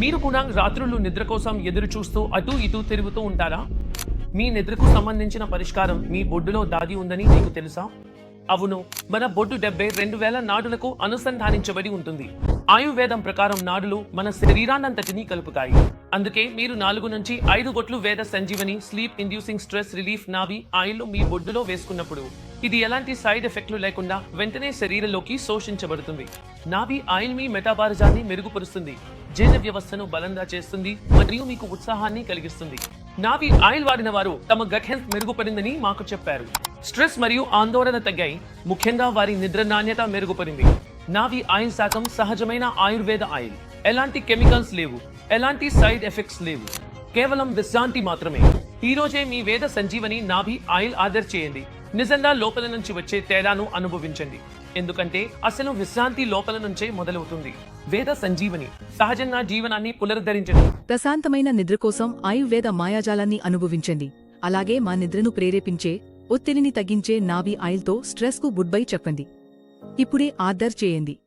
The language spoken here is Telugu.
మీరు కూడా రాత్రులు నిద్ర కోసం ఎదురు చూస్తూ అటు ఇటు తిరుగుతూ ఉంటారా? మీ నిద్రకు సంబంధించిన పరిష్కారం మీ బొడ్డులో దాగి ఉందని మీకు తెలుసా? అవును మన బొడ్డు డెబ్బై రెండు వేల నాడులకు అనుసంధానించబడి ఉంటుంది. ఆయుర్వేదం ప్రకారం నాడులు మన శరీరాన్నంతటినీ కలుపుతాయి. అందుకే మీరు నాలుగు నుంచి ఐదు గొట్లు Veda Sanjeevani sleep inducing stress relief navel oil మీ బొడ్డులో వేసుకున్నప్పుడు. ఇది ఎలాంటి సైడ్ ఎఫెక్ట్లు లేకుండా వెంటనే శరీరంలోకి శోషించబడుతుంది. నావి ఆయిల్ మీ మెటాబారిజాన్ని మెరుగుపరుస్తుంది. జీర్ణ వ్యవస్థను బలంగా చేస్తుంది మరియు మీకు ఉత్సాహాన్ని కలిగిస్తుంది. నావి ఆయిల్ వాడిన వారు తమ గట్ హెల్త్ మెరుగుపడిందని మాకు చెప్పారు. స్ట్రెస్ మరియు ఆందోళన తగ్గాయి. ముఖ్యంగా వారి నిద్ర నాణ్యత మెరుగుపడింది. నావి ఆయిల్ శాతం సహజమైన ఆయుర్వేద ఆయిల్. ఎలాంటి కెమికల్స్ లేవు. ఎలాంటి సైడ్ ఎఫెక్ట్స్ లేవు. కేవలం విశ్రాంతి మాత్రమే. ఈ రోజే మీ వేద సంజీవని నాభి ఆయిల్ ఆర్డర్ చేయండి. నిజంగా లోపల నుంచి వచ్చే తేడాను అనుభవించండి. ఎందుకంటే అసలు విశ్రాంతి లోపల నుంచే మొదలవుతుంది. వేద సంజీవని సహజంగా జీవనాన్ని పునరుద్ధరించండి. ప్రశాంతమైన నిద్ర కోసం ఆయుర్వేద మాయాజాలాన్ని అనుభవించండి. అలాగే మా నిద్రను ప్రేరేపించే ఒత్తిడిని తగ్గించే నాభి ఆయిల్తో స్ట్రెస్కు గుడ్ బై చెప్పండి. ఇప్పుడే ఆర్డర్ చేయండి.